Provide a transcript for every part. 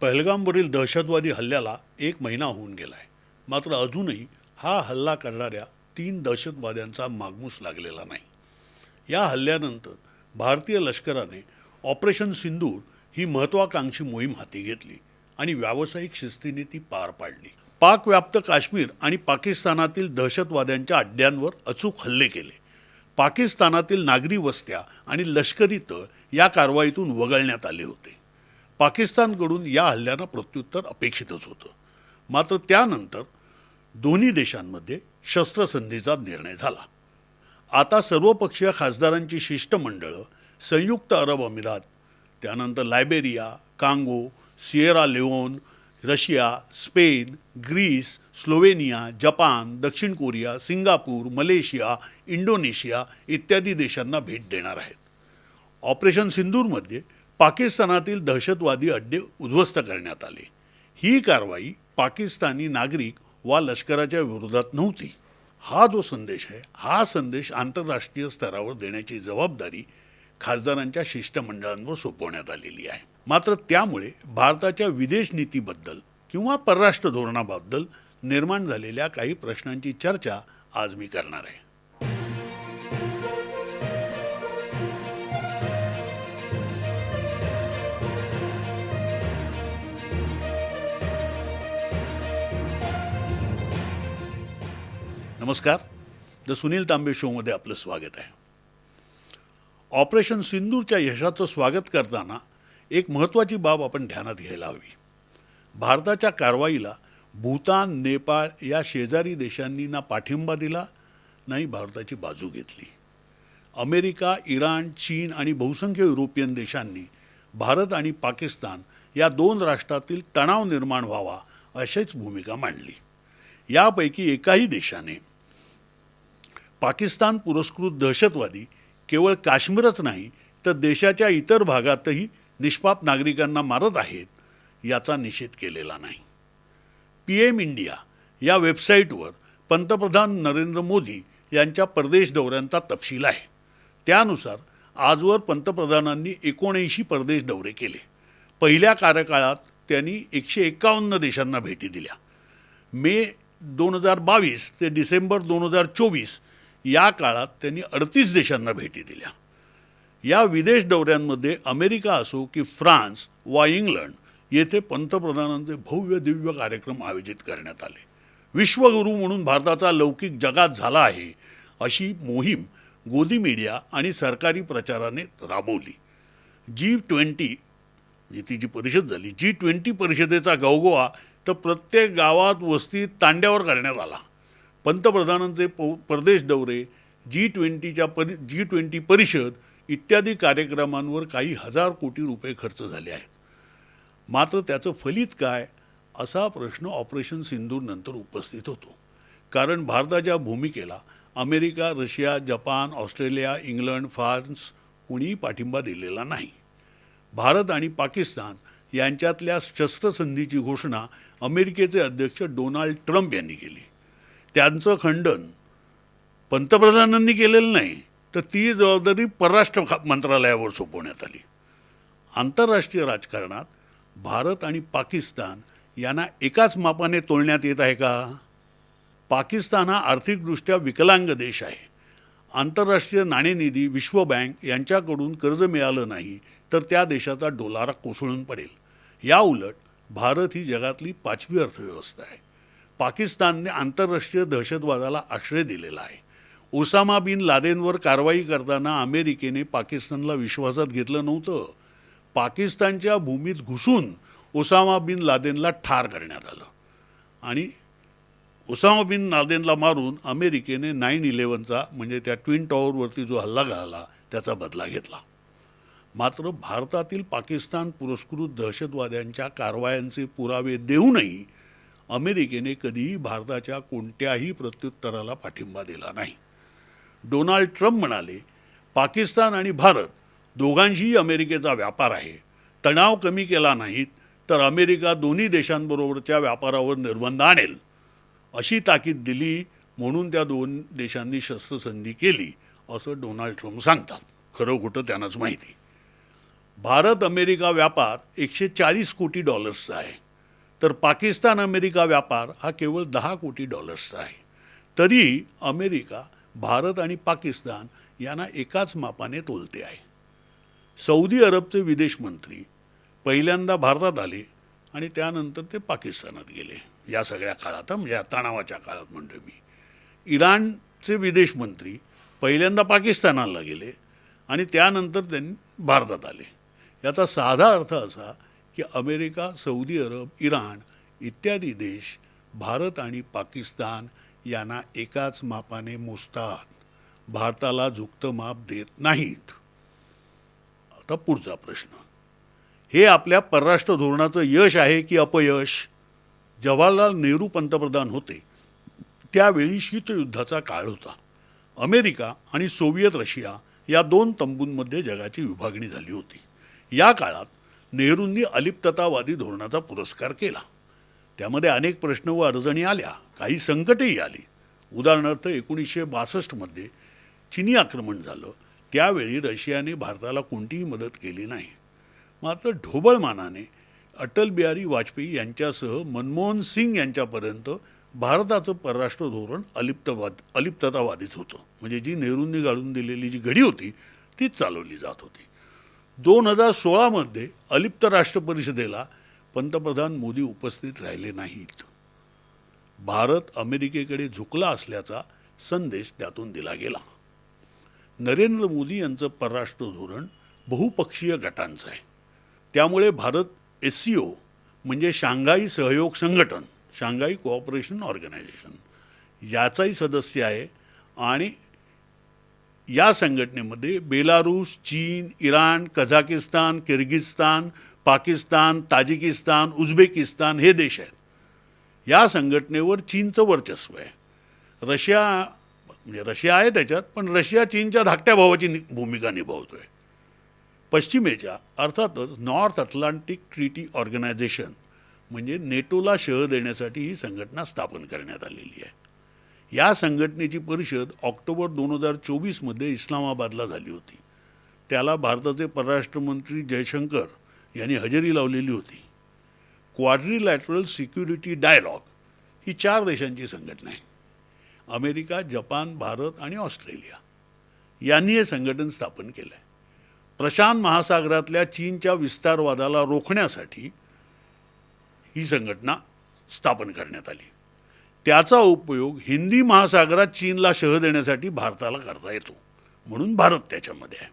पहलगामवरील दहशतवादी हल्ल्याला एक महिना होऊन गेला आहे मात्र अजूनही हा हल्ला करणाऱ्या तीन दहशतवाद्यांचा मागमूस लागलेला नाही. या हल्ल्यानंतर भारतीय लष्कराने ऑपरेशन सिंदूर ही महत्त्वाकांक्षी मोहीम हाती घेतली आणि व्यावसायिक शिस्तीने ती पार पाडली. पाकव्याप्त काश्मीर आणि पाकिस्तानातील दहशतवाद्यांच्या अड्ड्यांवर अचूक हल्ले केले. पाकिस्तानातील नागरी वस्त्या आणि लष्करी तळ या कारवाईतून वगळण्यात आले होते. पाकिस्तानकडून या हल्ल्यानं प्रत्युत्तर अपेक्षितच होतं. मात्र त्यानंतर दोन्ही देशांमध्ये शस्त्रसंधीचा निर्णय झाला. आता सर्वपक्षीय खासदारांची शिष्टमंडळं संयुक्त अरब अमिरात त्यानंतर Liberia Congo Sierra Leone Russia Spain Greece Slovenia Japan दक्षिण कोरिया सिंगापूर मलेशिया इंडोनेशिया इत्यादी देशांना भेट देणार आहेत. ऑपरेशन सिंदूरमध्ये पाकिस्तानातील दहशतवादी अड्डे उद्ध्वस्त करण्यात आले. ही कारवाई पाकिस्तानी नागरिक वा लष्कराच्या विरोधात नव्हती. हा जो संदेश आहे हा संदेश आंतरराष्ट्रीय स्तरावर देण्याची जबाबदारी खासदारांच्या शिष्टमंडळांवर सोपवण्यात आलेली आहे. मात्र त्यामुळे भारताच्या विदेश नीतीबद्दल किंवा परराष्ट्र धोरणाबद्दल निर्माण झालेल्या काही प्रश्नांची चर्चा आज मी करणार आहे. नमस्कार. द सुनील तांबे शोमध्ये आपलं स्वागत आहे. ऑपरेशन सिंदूरच्या यशाचं स्वागत करताना एक महत्त्वाची बाब आपण ध्यानात घ्यायला हवी. भारताच्या कारवाईला भूतान नेपाळ या शेजारी देशांनी ना पाठिंबा दिला नाही भारताची बाजू घेतली. अमेरिका इराण चीन आणि बहुसंख्य युरोपियन देशांनी भारत आणि पाकिस्तान या दोन राष्ट्रातील तणाव निर्माण व्हावा अशीच भूमिका मांडली. यापैकी एकाही देशाने पाकिस्तान पुरस्कृत दहशतवादी केवळ काश्मीरच नाही तर देशाच्या इतर भागातही निष्पाप नागरिकांना मारत आहेत याचा निषेध केलेला नाही. पी एम इंडिया या वेबसाईटवर पंतप्रधान नरेंद्र मोदी यांच्या परदेश दौऱ्यांचा तपशील आहे. त्यानुसार आजवर पंतप्रधानांनी एकोणऐंशी परदेश दौरे केले. पहिल्या कार्यकाळात त्यांनी एकशे एकावन्न देशांना भेटी दिल्या. मे दोन हजार बावीस ते डिसेंबर दोन हजार चोवीस या काळात त्यांनी अडतीस देशांना भेटी दिल्या. या विदेश दौऱ्यांमध्ये अमेरिका असो की फ्रान्स वा इंग्लंड येथे पंतप्रधानांचे भव्य दिव्य कार्यक्रम आयोजित करण्यात आले. विश्वगुरू म्हणून भारताचा लौकिक जगात झाला आहे अशी मोहीम गोदी मीडिया आणि सरकारी प्रचाराने राबवली. जी ट्वेंटी जी ती जी परिषद झाली जी ट्वेंटी परिषदेचा गवगोवा तर प्रत्येक गावात वस्तीत तांड्यावर करण्यात आला. पंतप्रधानांचे पो परदेश दौरे जी ट्वेंटीच्या परि जी ट्वेंटी परिषद इत्यादी कार्यक्रमांवर काही हजार कोटी रुपये खर्च झाले आहेत. मात्र त्याचं फलित काय असा प्रश्न ऑपरेशन सिंदूरनंतर उपस्थित होतो. कारण भारताच्या भूमिकेला America Russia Japan Australia England France कुणीही पाठिंबा दिलेला नाही. भारत आणि पाकिस्तान यांच्यातल्या शस्त्रसंधीची घोषणा अमेरिकेचे अध्यक्ष डोनाल्ड ट्रम्प यांनी केली. त्यांचं खंडन पंतप्रधानांनी केलेलं नाही तर ती जबाबदारी परराष्ट्र मंत्रालयावर सोपवण्यात आली. आंतरराष्ट्रीय राजकारणात भारत आणि पाकिस्तान यांना एकाच मापाने तोलण्यात येत आहे का? पाकिस्तान हा आर्थिकदृष्ट्या विकलांग देश आहे. आंतरराष्ट्रीय नाणेनिधी विश्व बँक यांच्याकडून कर्ज मिळालं नाही तर त्या देशाचा डोलारा कोसळून पडेल. या उलट भारत ही जगातली पाचवी अर्थव्यवस्था आहे. पाकिस्तानने आंतरराष्ट्रीय दहशतवादाला आश्रय दिलेला आहे. ओसामा बिन लादेनवर कारवाई करताना अमेरिकेने पाकिस्तानला विश्वासात घेतलं नव्हतं. पाकिस्तानच्या भूमीत घुसून ओसामा बिन लादेनला ठार करण्यात आलं. आणि ओसामा बिन लादेनला मारून अमेरिकेने नाईन इलेवनचा म्हणजे त्या ट्विन टॉवरवरती जो हल्ला घाला त्याचा बदला घेतला. मात्र भारतातील पाकिस्तान पुरस्कृत दहशतवाद्यांच्या कारवायांचे पुरावे देऊनही अमेरिकेने कधीही भारताच्या कोणत्याही प्रत्युत्तराला पाठिंबा दिला नाही. डोनाल्ड ट्रम्प म्हणाले पाकिस्तान आणि भारत दोघांशीही अमेरिकेचा व्यापार आहे. तणाव कमी केला नाहीत तर अमेरिका दोन्ही देशांबरोबरच्या व्यापारावर निर्बंध आणेल. अशी ताकीद दिली म्हणून त्या दोन देशांनी शस्त्रसंधी केली असं डोनाल्ड ट्रम्प सांगतात. खरं खोटं त्यांनाच माहिती. भारत अमेरिका व्यापार एकशे चाळीस कोटी डॉलर्सचा आहे. तर पाकिस्तान अमेरिका व्यापार हा केवळ दहा कोटी डॉलर्सचा आहे. तरी अमेरिका भारत आणि पाकिस्तान यांना एकाच मापाने तोलते आहे. सौदी अरबचे विदेश मंत्री पहिल्यांदा भारतात आले आणि त्यानंतर ते पाकिस्तानात गेले. या सगळ्या काळात म्हणजे या तणावाच्या काळात म्हणतो मी. इराणचे विदेश मंत्री पहिल्यांदा पाकिस्तानाला गेले आणि त्यानंतर त्यांनी भारतात आले. याचा साधा अर्थ असा की अमेरिका सौदी अरब इराण इत्यादी देश भारत आणि पाकिस्तान यांना एकाच मापाने मोजतात. भारताला झुकतं माप देत नाहीत. आता पुढचा प्रश्न. हे आपल्या परराष्ट्र धोरणाचं यश आहे की अपयश? जवाहरलाल नेहरू पंतप्रधान होते. त्यावेळी शीतयुद्धाचा काळ होता. अमेरिका आणि सोव्हिएत रशिया या दोन तंबूंमध्ये जगाची विभागणी झाली होती. या काळात नेहरूंनी अलिप्ततावादी धोरणाचा पुरस्कार केला. त्यामध्ये अनेक प्रश्न व अडचणी आल्या. काही संकटही आली. उदाहरणार्थ एकोणीसशे बासष्टमध्ये चिनी आक्रमण झालं. त्यावेळी रशियाने भारताला कोणतीही मदत केली नाही. मात्र ढोबळमानाने अटल बिहारी वाजपेयी यांच्यासह मनमोहन सिंग यांच्यापर्यंत भारताचं परराष्ट्र धोरण अलिप्तवाद अलिप्ततावादीच होतं. म्हणजे जी नेहरूंनी घालून दिलेली जी घडी होती तीच चालवली जात होती. दोन हजार सोळामध्ये अलिप्त राष्ट्र परिषदेला पंतप्रधान मोदी उपस्थित राहिले नाहीत. भारत अमेरिकेकडे झुकला असल्याचा संदेश त्यातून दिला गेला. नरेंद्र मोदी यांचं परराष्ट्र धोरण बहुपक्षीय गटांचं आहे. त्यामुळे भारत एस सी ओ म्हणजे शांघाई सहयोग संघटन शांघाई कोऑपरेशन ऑर्गनायझेशन याचाही सदस्य आहे आणि या संघटनेमध्ये बेलारूस चीन Iran Kazakhstan Kyrgyzstan Pakistan Tajikistan Uzbekistan हे देश आहेत. या संघटनेवर चीनचं वर्चस्व आहे. रशिया म्हणजे रशिया आहे त्याच्यात पण रशिया चीनच्या धाकट्या भावाची भूमिका निभावतोय. पश्चिमेच्या अर्थातच नॉर्थ अटलांटिक ट्रीटी ऑर्गनायझेशन म्हणजे नेटोला शह देण्यासाठी ही संघटना स्थापन करण्यात आलेली आहे. या संघटनेची परिषद ऑक्टोबर दोन हजार चोवीसमध्ये इस्लामाबादला झाली होती. त्याला भारताचे परराष्ट्रमंत्री जयशंकर यांनी हजेरी लावलेली होती. क्वाड्री लॅटरल सिक्युरिटी डायलॉग ही चार देशांची संघटना आहे. अमेरिका जपान भारत आणि ऑस्ट्रेलिया. यांनी हे संघटन स्थापन केलं आहे प्रशांत महासागरातल्या चीनच्या विस्तारवादाला रोखण्यासाठी ही संघटना स्थापन करण्यात आली. त्याचा उपयोग हिंदी महासागरात चीनला शह देण्यासाठी भारताला करता येतो म्हणून भारत त्याच्यामध्ये आहे.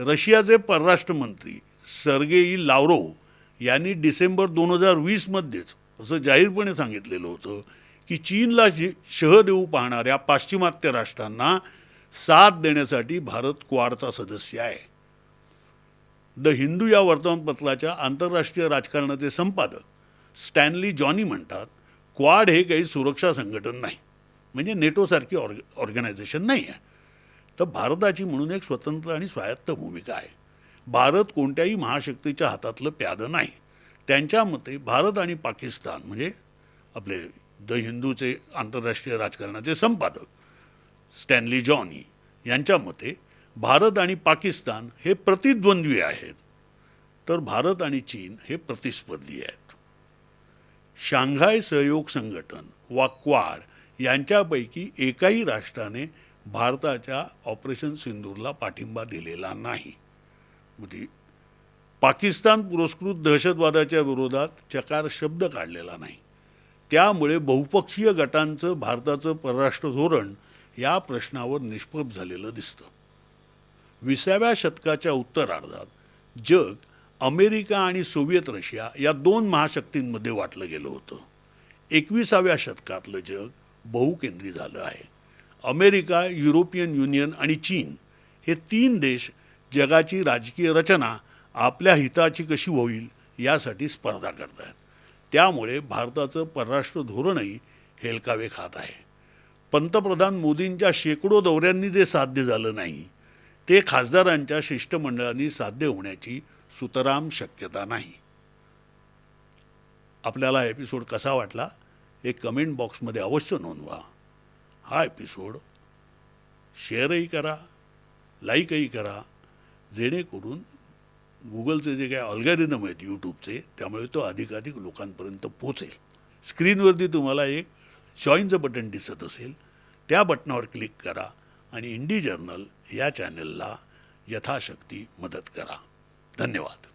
रशियाचे परराष्ट्र मंत्री सर्गेई लावरोव यांनी डिसेंबर दोन हजार वीसमध्येच असं जाहीरपणे सांगितलेलं होतं की चीनला शह देऊ पाहणाऱ्या पाश्चिमात्य राष्ट्रांना साथ देण्यासाठी भारत क्वाडचा सदस्य आहे. द हिंदू या वर्तमानपत्राच्या आंतरराष्ट्रीय राजकारणाचे संपादक स्टॅनली जॉनी म्हणतात क्वाड हे काही सुरक्षा संघटन नाही. म्हणजे नेटोसारखी ऑर्ग ऑर्गनायझेशन नाही आहे. तर भारताची म्हणून एक स्वतंत्र आणि स्वायत्त भूमिका आहे. भारत कोणत्याही महाशक्तीच्या हातातलं प्यादं नाही. त्यांच्या मते भारत आणि पाकिस्तान म्हणजे आपले द हिंदूचे आंतरराष्ट्रीय राजकारणाचे संपादक स्टॅनली जॉनी यांच्या मते भारत आणि पाकिस्तान हे प्रतिद्वंद्वी आहेत. तर भारत आणि चीन हे प्रतिस्पर्धी आहेत. शांघाय सहयोग संघटन वा क्वाड यांच्यापैकी एकाही राष्ट्राने भारताच्या ऑपरेशन सिंदूरला पाठिंबा दिलेला नाही. म्हणजे पाकिस्तान पुरस्कृत दहशतवादाच्या विरोधात चकार शब्द काढलेला नाही. त्यामुळे बहुपक्षीय गटांचं भारताचं परराष्ट्र धोरण या प्रश्नावर निष्प्रभ झालेलं दिसतं. विसाव्या शतकाच्या उत्तरार्धात जग अमेरिका आणि सोव्हिएत रशिया या दोन महाशक्तींमध्ये वाटलं गेलं होतं. एकविसाव्या शतकातलं जग बहुकेंद्री झालं आहे. अमेरिका युरोपियन युनियन आणि चीन हे तीन देश जगाची राजकीय रचना आपल्या हिताची कशी होईल यासाठी स्पर्धा करत आहेत त्यामुळे भारताचं परराष्ट्र धोरणही हेलकावे खात आहे. पंतप्रधान मोदींच्या शेकडो दौऱ्यांनी जे साध्य झालं नाही ते खासदारांच्या शिष्टमंडळांनी साध्य होण्याची सुतराम शक्यता नाही. आपल्याला एपिसोड कसा वाटला हे कमेंट बॉक्समध्ये अवश्य नोंदवा. हा एपिसोड शेअरही करा लाईकही करा जेणेकरून गुगलचे जे काही ऑल्गॅरिदम आहेत यूट्यूबचे त्यामुळे तो अधिकाधिक लोकांपर्यंत पोचेल स्क्रीनवरती तुम्हाला एक जॉईनचं बटन दिसत असेल त्या बटनावर क्लिक करा आणि इंडी जर्नल या चॅनलला यथाशक्ती मदत करा. धन्यवाद.